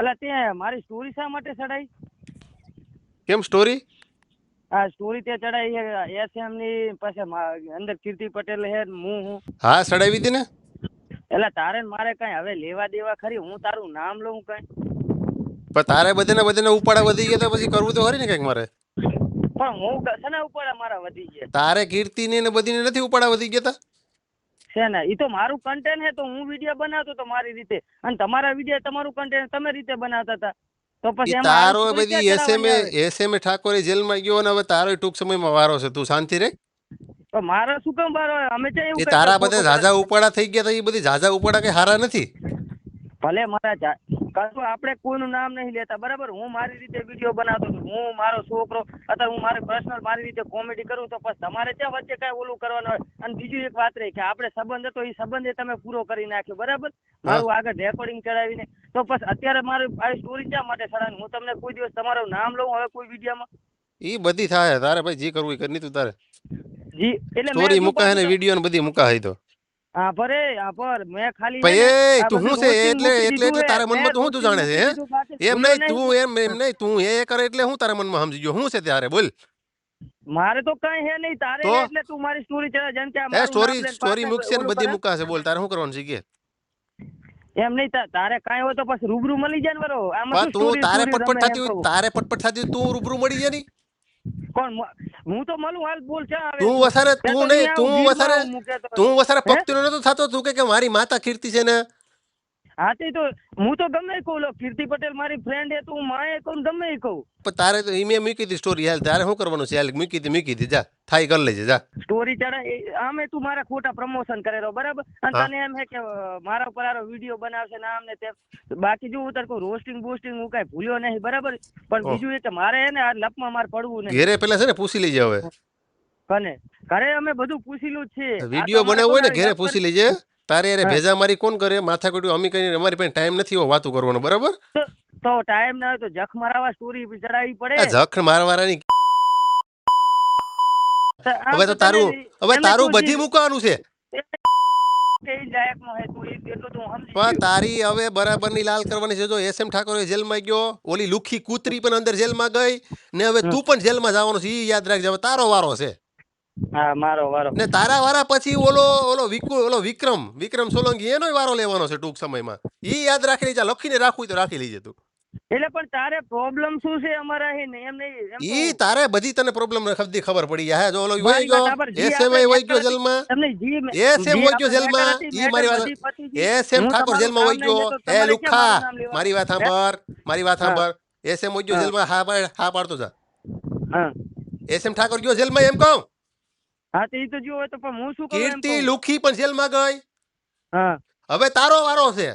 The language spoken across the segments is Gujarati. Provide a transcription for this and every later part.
એટલે તે મારી સ્ટોરી શા માટે ચડાઈ કેમ સ્ટોરી આ સ્ટોરી તે ચડાઈ છે એસએમની પાસે અંદર કીર્તિ પટેલ હે હું હું. હા ચડાવી હતી ને? એટલે તારે ને મારે કઈ હવે લેવા દેવા ખરી? હું તારું નામ લઉં કઈ? પણ તારે બધાને બધાને ઉપાડા વધી ગયા તો પછી કરવું તો ખરી ને કંઈક મારે? પણ હું ક- શેના ઉપાડા મારા વધી ગયા? તારે કીર્તિ ને બધીને નથી ઉપાડા વધી ગયા તા? છે ને એ તો મારું કન્ટેન્ટ હે તો હું વીડિયો બનાવતો તો મારી રીતે. અને તમારા વીડિયો તમારું કન્ટેન્ટ તમે રીતે બનાવતા હતા. તો પછી તારો બધી એસએમએ એસએમએ ઠાકોરે જેલમાં ગયો ને હવે તારો ટૂંક સમયમાં વારો છે. તું શાંતિ રે? તો મારો શું કામ વારો? અમે છે એવું તારા બધા. ઝાઝા ઉપાડા થઈ ગયા તા એ બધી ઝાઝા ઉપાડા કઈ હારા નથી? ભલે મારા કશું આપણે કોઈનું નામ નહીં લેતા બરાબર? હું મારી રીતે વીડિયો બનાવતો હતો હું મારો છોકરો અત્યારે હું મારે પર્સનલ મારી રીતે કોમેડી કરું તો પછી તમારે ત્યાં વચ્ચે કઈ ઓલું કરવાનું હોય. અને બીજું એક વાત રહી કે આપણે સંબંધ હતો એ સંબંધ તમે પૂરો કરી નાખ્યો બરાબર? મારું આગળ રેકોર્ડિંગ ચડાવીને. તો પછી અત્યારે મારી આ સ્ટોરી ક્યાં માટે સડાવી હું તમને કોઈ દિવસ તમારું નામ લઉં હવે કોઈ વિડીયોમાં એ બધી થાય તારે ભાઈ જે કરવું એ કરી તું તારે. જી એટલે સ્ટોરી મુકાય ને વીડિયો ને બધી મુકાય તો. હા ભરે હા પર મેં ખાલી એ તું હું છે? એટલે એટલે એટલે તારા મનમાં તું તું જાણે છે હે? એમ નહીં તું એમ એમ નહીં તું એ કરે એટલે હું તારા મનમાં સમજી ગયો? શું છે ત્યારે બોલ. મારે તો કઈ હે નહીં. તારે એટલે તું મારી સ્ટોરી ચલા જન કે સ્ટોરી સ્ટોરી મુકશે ને બધી. મૂકાશે. બોલ તારે શું કરવાનું છે? કે? એમ નહીં તારે કાંઈ હોય તો પછી રૂબરૂ મળી જાય ને બરો આમાં તું તારે પટપટ થતી હોય તારે પટપટ થતી હોય તું રૂબરૂ મળી જાય ની. મ- હું તો મળું હાલ બોલ છે તું વસારે તું નહીં તું વસારે તો- વસારે? ભક્તિનો નતો થતો તું કે મારી માતા કીર્તિ છે ને હા તે તો હું તો ગમે કહું લો કીર્તિ પટેલ મારી ફ્રેન્ડ હે તો હું માએ કહું ગમે કહું. પણ તારે તો ઈમે મૂકી હતી સ્ટોરી હાલ તારે શું કરવાનું છે? હાલ મૂકી હતી મૂકી હતી જા થાય કરી લેજે જા. સ્ટોરી ચડા આમે તું મારા ખોટા પ્રમોશન કરે રહ્યો બરાબર? અને તને એમ હે કે મારા ઉપર આરો વીડિયો બનાવશે ને આમ ને તેમ. બાકી જો હું તારે કોઈ રોસ્ટિંગ બોસ્ટિંગ હું કાઈ ભૂલ્યો નહીં બરાબર? પણ બીજું એ કે મારે હે ને આ લપમાં માર પડવું નહીં. ઘેરે પેલા છે ને પૂછી લેજે હવે. કને? ઘરે અમે બધું પૂછેલું છે. વીડિયો બનાવવો હોય ને ઘેરે પૂછી લેજે. તારે અરે ભેજા મારી કોણ કરે? માથા કોટી અમે કઈ અમારી પાસે ટાઈમ નથી હોય વાતું કરવાનો બરાબર? તો- ટાઈમ ના હોય તો જખ મારવા સ્ટોરી ચડાવી પડે. જખ મારવાની હવે તો તારું હવે તારું બધી મૂકવાનું છે. પણ તારી હવે બરાબરની લાલ કરવાની છે. જો એસ એમ ઠાકોર જેલમાં ગયો ઓલી લુખી કૂતરી પણ અંદર જેલમાં ગઈ ને હવે તું પણ જેલમાં જવાનું છે. ઈ યાદ રાખજે હવે તારો વારો છે. હા મારો વારો ને તારા વારા પછી ઓલો ઓલો વિકુ ઓલો વિક્રમ વિક્રમ સોલંકી એનો વારો લેવાનો છે ટૂંક સમયમાં. ઈ યાદ રાખી લેજા લખીને રાખવું તો રાખી લેજે તું. એટલે પણ તારે પ્રોબ્લેમ શું છે અમારા હે એમ નહીં ઈ તારે બધી તને પ્રોબ્લેમ ખબરી ખબર પડી જાય જો ઓલો મારી ગયો વાત સાંભળ, જી એસ એમ આપણે વહી ગયો જેલમાં. તમને જી મે- એસ એમ ગયો જેલમાં. ઈ મારી વાત બધી પતી ગઈ. એસ એમ હું ઠાકોર જેલમાં નામ ગયો. એ લુખા મારું વાત સાંભળ મારી વાત. સાંભળ. એસ એમ વહી ગયો જેલમાં હા પાડ હા પાડતો જા. હા. એસ એમ ઠાકોર ગયો જેલમાં એમ કહું? હા તો તો જો હોય તો પણ હું શું કરું કીર્તિ લુખી પણ જેલમાં ગઈ. હા. હવે તારો વારો છે.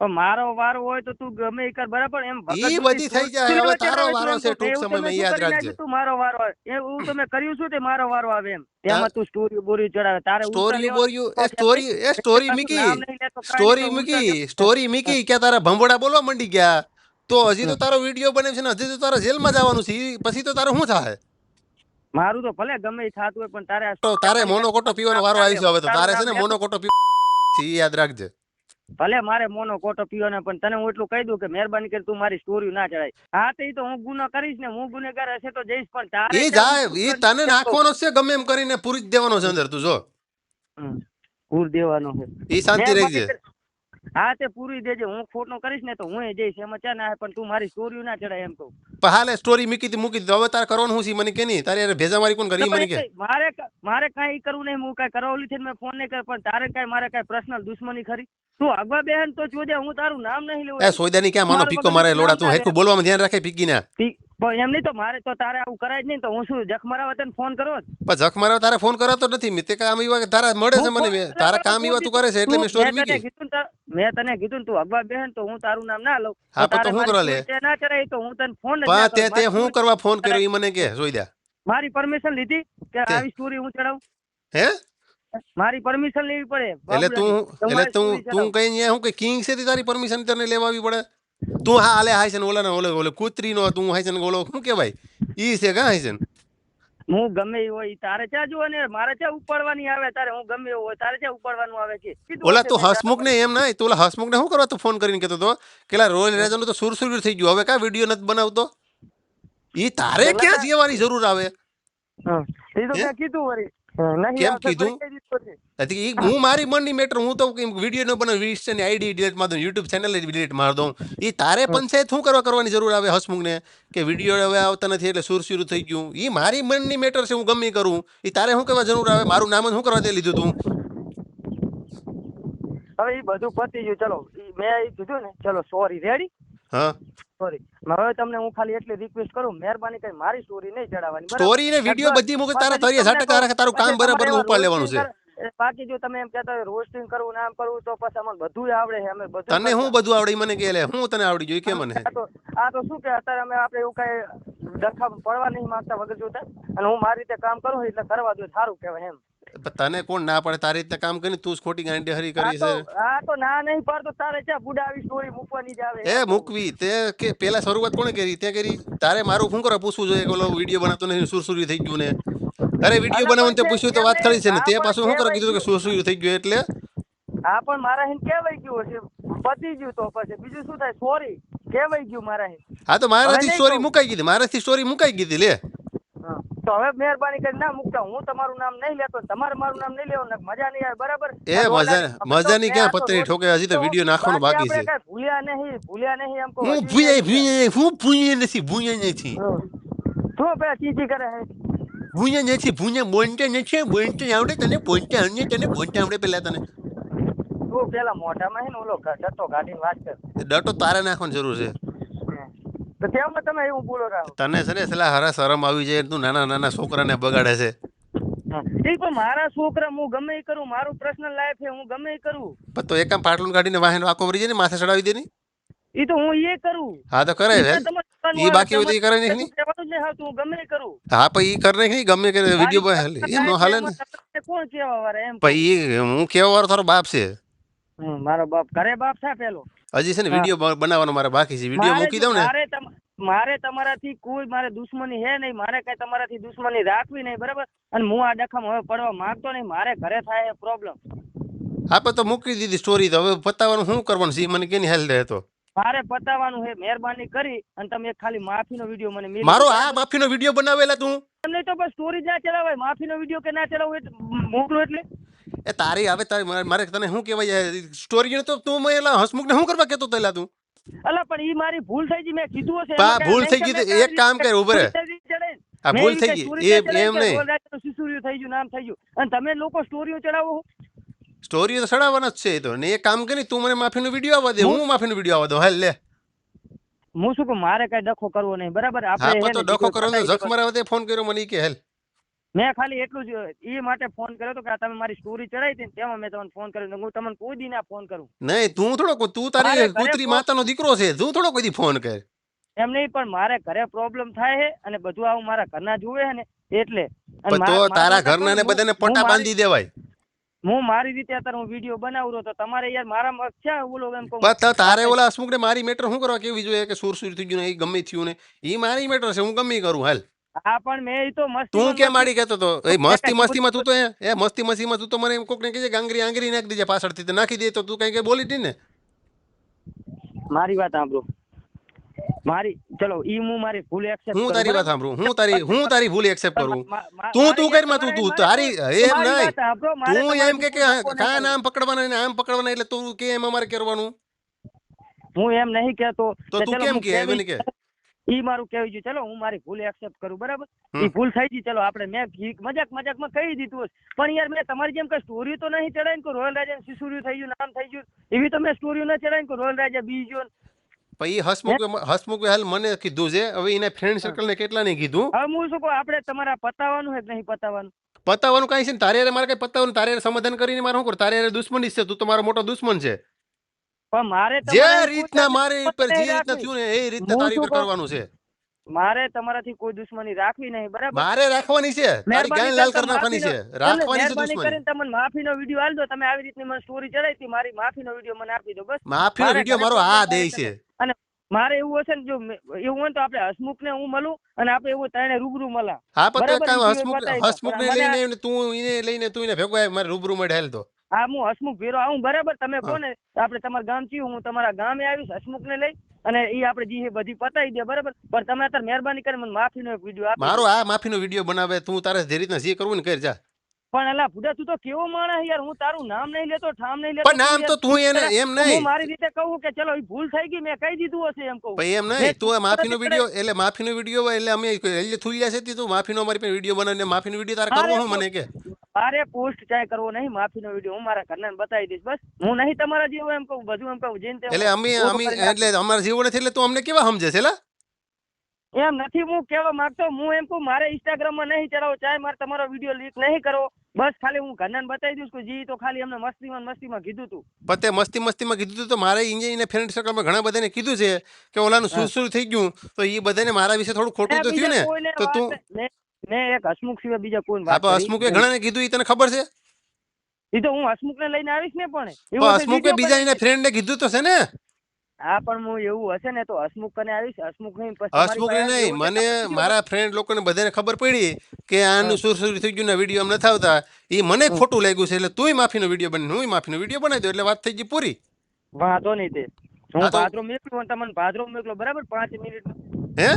મારો વારો હોય તો તું ગમે કર બરાબર? એમ ઈ બધી થઈ જાય, હવે તારો વારો છે ટૂંક સમયમાં, યાદ રાખજે. તું મારો વારો એવું તમે કર્યું શું તે મારો વારો આવે એમ? તેમાં તું સ્ટોરી બોરી ચડાવે તારે સ્ટોરી બોર્યું એ સ્ટોરી એ સ્ટોરી મીકી. સ્ટોરી મીકી મૂકી સ્ટોરી મીકી કે તારા ભંભોડા બોલવા મંડી ગયા? તો હજી તો તારો વીડિયો બને છે ને હજી તો તારે જેલમાં જવાનું છે પછી તો તારે શું થાય? મારું તો ભલે ગમે થાતું હોય પણ તારે તો તારે મોનોકોટો પીવાનો વારો આવી છે હવે તો. તારે છે ને મોનોકોટો પી યાદ રાખજે. ભલે મારે મોનો કોટો પીવાનો પણ તને હું એટલું કહી દઉં કે મહેરબાની કરી તું મારી સ્ટોરી ના ચડાય. હા તો તો હું ગુનો કરીશ ને હું ગુનેગાર હશે તો જઈશ પણ તારે એ જાય એ તને નાખવાનો છે ગમે એમ કરીને પૂરી જ દેવાનો છે અંદર તું જો. પૂર દેવાનો છે. એ શાંતિ રહેજે. હા તે પૂરી દેજે હું ખોટો કરીશ ને તો હું જઈશ. એમાં ચા ના પણ તું મારી સ્ટોરી ના ચડાય એમ કહું. પણ હાલે સ્ટોરી મૂકી મૂકી હવે તારે કરવાનું હું છે? મને કે નહીં તારે ભેજા મારી કોણ કરી? મને કે. મારે મારે કાંઈ કરવું નહીં હું કાંઈ કરાવલી છે મેં ફોન નહીં કર પણ તારે કાંઈ મારે કાંઈ પર્સનલ દુશ્મની ખરી? તું અગવા બેહન તો જોજે હું તારું નામ નહીં લેવું. એ સોયદાની ક્યાં માનો? પીકો મારે લોડા તું ના બોલવામાં ધ્યાન રાખે પીકી ના પણ એમ નહીં તો મારે તો તારે આવું કરાય જ નહીં તો હું શું જખ મરાવા તને ફોન કરો પણ જખ મરાવા તારે ફોન કરાતો નથી. મેં તે કામ એવા તારા મળે છે મને તારા કામ એવા તું કરે છે એટલે મેં સ્ટોરી મૂકી. મેં તને કીધું તું અગવા બેહન તો હું તારું નામ ના લઉં. હા, તો હું કરવા લે? તે ના ચડાય તો હું તને ફોન પણ તે તે હું કરવા ફોન કર્યો ઈ મને કે જોઈ દે મારી પરમિશન લીધી કે આવી સ્ટોરી હું ચડાવું? હે? મારી પરમિશન લેવી પડે. એટલે તું એટલે તું તું કઈ ન્યા હું કે કિંગ છે તારી પરમિશન તને લેવાવી પડે? તું હા આલે હાય છે ને ઓલા ને ઓલે ઓલે કૂતરી નો તું હાય છે ને ઓલો શું કેવાય ઈ છે કા હાય છે ને? હું ગમે એ હોય તારે ક્યાં જુઓ ને મારે ક્યાં ઉપાડવાની આવે? તારે હું ગમે એવું હોય તારે ક્યાં ઉપાડવાનું આવે છે ઓલા તું હસમુખ ને એમ નહીં તું ઓલા હસમુખ ને શું કરવા તું ફોન કરીને કેતો હતો કેલા રોયલ રાજાનું તો સુરસુર થઈ ગયું. હવે કા વીડિયો નથી બનાવતો? એ તારે ક્યાં ના. જીવવાની જરૂર આવે? હા. એ તો મેં કીધું નહીં કેમ કીધું? ઈ હું મારી મનની મેટર હું તો વીડિયો ન બનાવ ઇન્સ્ટાની આઈડી ડિલીટ માર દઉં યુટ્યુબ ચેનલ ડિલીટ માર દઉં. એ તારે પંચાયત શું કરવા કરવાની જરૂર આવે હસમુખને? કે વીડિયો હવે આવતા નથી એટલે સુરસુરું થઈ ગયું. એ મારી મનની મેટર છે હું ગમે કરું. એ તારે શું કરવા જરૂર આવે? મારું નામ શું કરવા તે લીધું તું? હવે એ બધું પતી ગયું. ચલો મેં કીધું ને ચલો સોરી રેડી હા. સોરી હવે તમને હું ખાલી એટલી રિક્વેસ્ટ કરું મહેરબાની કરી મારી સ્ટોરી નહીં ચડાવવાની. સ્ટોરી ને વીડિયો બધી મોકલ તારા તરીએ ઝાટક રાખે તારું કામ બરાબર ઉપાડ લેવાનું છે. બાકી જો તમે એમ કહેતા હોય રોસ્ટિંગ કરવું નામ કરવું તો પછી અમને બધું આવડે છે અમે બધું તને હું બધું આવડે મને કે લે હું તને આવડી જોઈ કે મને? આ તો આ તો શું કે અત્યારે અમે આપણે એવું કઈ દખા પડવા નહીં માંગતા વગર જોતા અને હું મારી રીતે કામ કરું એટલે કરવા દો સારું કહેવાય એમ. તને કોણ ના પડે? તારી રીતે કામ કરી તું જ ખોટી ગાંડી હરી કરી છે. આ તો ના નહીં પાડતો. તારે ક્યાં બુડાવી સ્ટોરી મૂકવાની જ આવે? એ મૂકવી. તે કે પેલા શરૂઆત કોણે કરી? તે કરી તારે મારું શું કરવા પૂછવું જોઈએ કે ઓલો વીડિયો બનાવતો નહીં સુરસુરી થઈ ગયું ને. અરે વીડિયો બનાવવાનું તે પૂછ્યું તો વાત કરી છે ને. તે પાછું શું કરે? કીધું કે સુરસુરી થઈ ગયું એટલે? આ પણ મારા હિન કેવાય ગયું હશે. પતી ગયું તો પછી. બીજું શું થાય? સોરી કેવાઈ ગયું મારા હિન. હા તો મારાથી સ્ટોરી મુકાઈ ગઈ મારાથી સ્ટોરી મુકાઈ ગઈ લે. હા. તો હવે મહેરબાની કરી ના મુકતા. હું તમારું નામ નહીં લેતો તમારે મારું નામ નહીં લેવાનું મજા નહીં આવે બરાબર? એ મજા આવે. ક્યાં પતરી ઠોકે હજી તો વીડિયો નાખવાનો બાકી છે. ભૂલ્યા નહીં ભૂલ્યા નહીં એમ. હું ભૂયા હું ભૂયા નથી ભૂયા નથી. હમ. પેલા ચીચી કરે ભૂયા નથી ભૂયા બોલતે નથી બોલતે આવડે તને બોલતે આવડે તને બોલતે આવડે પેલા તને. તું પેલા મોઢામાં હે ને ઓલો જતો કાઢીને વાત કર. ડટો તારે નાખવાની જરૂર છે. તો તેમાં તમે એવું બોલો રહો તને છે ને સલા હરા શરમ આવી જાય તું નાના નાના છોકરાને બગાડે છે. પણ મારા છોકરા હું ગમે એ કરું મારું પર્સનલ લાઈફ છે હું ગમે એ કરું. પણ તો એક આમ પાટલું કાઢીને વાહન વાકો મરી જાય ને માથે ચડાવી દે ને? તો હું એ કરું. હા તો કરે છે ઈ બાકી હોય તો ઈ કરે નહીં ની? કહેવાનું જ નહીં હાવ, ગમે કરું. હા પણ ઈ કરે નહીં ગમે કરે. વીડિયો એમ નો હાલે ને. કોણ કેવા વાળા એમ? પણ ઈ હું કેવા વાળો તારો બાપ છે. મારો બાપ ઘરે બાપ છે પેલો. હજી છે ને વીડિયો બનાવવાનો મારે બાકી છે. વીડિયો મૂકી દઉં ને. મારે તમારાથી કોઈ મારે દુશ્મની હે નહીં મારે કઈ તમારાથી દુશ્મની રાખવી નહીં બરાબર? અને હું આ ડખમ હવે પડવા માંગતો નહીં મારે ઘરે થાય પ્રોબ્લેમ હા પણ તો મૂકી દીધી સ્ટોરી તો હવે પતાવવાનું શું કરવાનું? છે મને કેની હેલ્થ રહેતો મારે પતાવવાનું છે મહેરબાની કરી અને તમે એક ખાલી માફીનો વીડિયો મને મારો. આ માફીનો વીડિયો બનાવેલા તું? તમને તો બસ સ્ટોરી ના ચલાવાય માફીનો વીડિયો કે ના ચલાવું એટલે મોકલો એટલે. એ તારી હવે તારી મારે- તને શું કહેવાય સ્ટોરી તો તું મેલા હસમુખને શું કરવા કહેતો તેલા તું? અલા પણ ઈ મારી ભૂલ થઈ ગઈ. મેં કીધું હશે. પા, ભૂલ થઈ ગઈ કે એક કામ કર, ચડાઈ. આ ભૂલ થઈ ગઈ. એ એમ કે નહીં. સિસુરિયું થઈ ગયું નામ થઈ ગયું. અને તમે લોકો સ્ટોરીઓ ચડાવો સ્ટોરીઓ સ્ટોરી તો જ છે એ તો. ને એક કામ કરી તું મને માફીનો વીડિયો આવવા દે. હું? માફીનો વીડિયો આવવા દઉં. હાલ લે. હું શું કહું? મારે કઈ ડખો કરવો નહીં. બરાબર? આપણે પણ તો ડખો બીજું કરો ને. જખ મારા ફોન કર્યો મને કે હેલ. મેં ખાલી એટલું જ એ માટે ફોન કર્યો હતો કે તમે મારી સ્ટોરી ચડાવી હતી તેમાં મેં તમને ફોન કર્યો. હું તમને કોઈ દી ના ફોન કરું. નહીં તું થોડો તું તારી કૂતરી માતાનો દીકરો છે તું થોડો કોઈ ફોન કર. એમ નહીં પણ મારે ઘરે પ્રોબ્લેમ થાય છે અને બધું આવું મારા ઘરના જુએ છે ને એટલે. તો તારા ઘરના ને બધાને પટ્ટા બાંધી દેવાય. હું મારી રીતે અત્યારે હું વીડિયો બનાવું તો તમારે યાર મારા ક્યાં ઓલો એમ કહું. બસ તારે ઓલા હસમુખને મારી મેટર શું કરવા કેવી જોઈએ કે સુર સુર થઈ ગયું ને એ ગમે થયું ને એ મારી મેટર છે હું ગમે કરું હાલ. હા પણ મેં એ તો મસ્તી તું કેમ આડી કહેતો તો? એ મસ્તી માં તું તો એ મસ્તી મસ્તી માં તું તો મને એમ કોકને કહેજે ગાંગરી આંગળી નાખી દેજે પાછળથી તો નાખી દે તો તું કઈ કઈ બોલી દી ને. મારી વાત સાંભળો. મારી ચલો ઈ હું મારી ભૂલ એક્સેપ્ટ હું તારી વાત સાંભળું હું તારી હું તારી ભૂલ એક્સેપ્ટ કરું. તું તું કરમાં તું તું તારી એમ નહીં. તું એમ કે કે કા નામ પકડવાના ને આમ પકડવાના એટલે તું કે એમ અમારે કરવાનું? હું એમ નહીં કહેતો. તો તું કેમ કે? એમ કે? ઈ મારું કહેવું છે ચલો હું મારી ભૂલ એક્સેપ્ટ કરું બરાબર? ઈ ભૂલ થઈ ગઈ ચલો આપણે મેં મજાક મજાકમાં કહી દીધું હશે પણ યાર મેં તમારી જેમ કઈ સ્ટોરી તો નહીં ચડાવીને કે રોયલ રાજા શિશુર્યું થઈ ગયું નામ થઈ ગયું. એવી તો મેં સ્ટોરી ન ચડાવીને કે રોયલ રાજા બીજો પછી હસમુખ હસમુખ હાલ મને કીધું છે. હવે એના ફ્રેન્ડ સર્કલ ને કેટલા ને કીધું? હવે હું શું કહું આપણે તમારા પતાવવાનું હે કે નહીં પતાવવાનું પતાવવાનું કઈ છે ને? તારે મારે કઈ પતાવવાનું તારે સમાધાન કરીને મારે શું કરું તારે દુશ્મન દુશ્મની છે તું તો મારો મોટો દુશ્મન છે. પણ મારે જે રીતના મારી પર જે રીતના થયું ને એ રીતના તારી પર કરવાનું છે. મારે તમારાથી કોઈ દુશ્મની રાખવી નહીં બરાબર? મારે રાખવાની છે. તારી ગાય લાલ કર નાખવાની છે. રાખવાની છે દુશ્મની. કરીને તમને માફીનો વીડિયો આલ દો તમે આવી રીતની મને સ્ટોરી ચડાવી મારી માફીનો વીડિયો મને આપી દો બસ. માફીનો મારે વીડિયો મારો આ દે છે. અને મારે એવું હશે ને જો એવું હોય ને તો આપણે હસમુખ ને હું મળું અને આપણે એવું ત્રણે રૂબરૂ મળા. હા પણ હસમુખ. હસમુખને પણ લઈને તું એને લઈને તું એને ભેગો મારે રૂબરૂ મળે હેલ તો. હા હું હસમુખ ભીરો આવું બરાબર? તમે હા. કહો ને આપણે તમારા ગામ થયું હું તમારા ગામે આવીશ હસમુખ ને લઈ અને એ આપણે જે બધી પતાવી દે બરાબર? પણ તમે અત્યારે મહેરબાની કરીને મને માફીનો એક વીડિયો આપી. મારો આ માફીનો વીડિયો બનાવે તું તારે જે રીતના જે કરવું ને કરી જા. પણ એલા ભુડા તું તો કેવો માણસ યાર? હું તારું નામ નહીં લેતો ઠામ નહીં લેતો. પણ નામ તો તું એને એમ હું નહીં મારી રીતે કહું કે ચલો એ ભૂલ થઈ ગઈ મેં કહી દીધું હશે એમ કહું. ભાઈ એમ નહીં તું માફીનો વીડિયો એટલે માફીનો વીડિયો હોય એટલે અમે એટલે થુલ્યા છે તું માફીનો અમારી પાસે વીડિયો બનાવીને માફીનો વીડિયો તારે કરવો હું મને કે? મારે પોસ્ટ ચાય કરવો નહીં માફીનો વીડિયો હું મારા ઘરને બતાવી દઈશ બસ. હું નહીં તમારા જેવો એમ કહું બધું એમ કહું જેને એટલે અમે અમે એટલે અમારા જેવો નથી એટલે તું અમને કેવા સમજે છે એમ નથી હું કેવા માંગતો હું એમ કહું મારે ઇન્સ્ટાગ્રામમાં નહીં ચડાવો ચાહે મારે તમારો વીડિયો લીક નહીં કરો. બસ ખાલી હું ઘરને બતાવી દઉં છું જી તો ખાલી એમને મસ્તીમાં મસ્તી મસ્તીમાં કીધું તું. પતે મસ્તી મસ્તી મસ્તીમાં કીધું તું તો મારે ઇન્જિન ફ્રેન્ડ સર્કલમાં ઘણા બધાને કીધું છે કે ઓલાનું શું શું થઈ ગયું તો એ બધાને મારા વિશે થોડું ખોટું તો થયું ને? તો તું મેં એક હસમુખ સિવાય બીજા કોઈ વાત પણ હસમુખે ઘણાને કીધું એ તને ખબર છે? એ તો હું હસમુખને લઈને આવીશ ને પણ. એવું હસમુખે બીજા. એના ફ્રેન્ડને કીધું તો છે ને? હા પણ હું એવું હશે ને તો હસમુખ કને આવીશ હસમુખ નહીં પછી તમારી નહીં મને મારા ફ્રેન્ડ લોકોને બધાને ખબર પડી કે આનું સુર સુર થઈ ગયું ને વીડિયો એમ નથી આવતા. એ મને ખોટું લાગ્યું છે એટલે તુંય માફીનો વીડિયો બને હું માફીનો વીડિયો બનાવી દઉં એટલે વાત થઈ ગઈ પૂરી. વાંધો નહીં તે. હા ભાદરો મેકલું તમને ભાદરો મેકલો બરાબર? પાંચ મિનિટ. હે?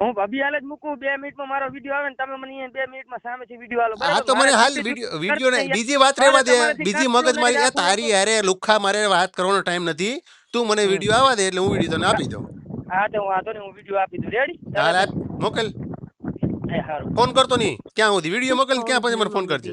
હું અભિયાલ જ મૂકું. બે મિનિટમાં મારો વીડિયો આવે ને તમે મને અહીંયા બે મિનિટમાં સામેથી વીડિયો આલો. હા તો મને હાલ વીડિયો વીડિયો ને બીજી વાત રહેવા દે. બીજી મગજ મારી એ તારી હારે લુખા મારે વાત કરવાનો ટાઈમ નથી. તું મને વીડિયો આવવા દે એટલે હું વીડિયો તને આપી દઉં. હા તો વાંધો નહીં. હું વીડિયો આપી દઉં. રેડી હા મોકલ. ફોન કરતો નહીં. ક્યાં સુધી? વીડિયો મોકલ ક્યાં પછી મને ફોન કરજે.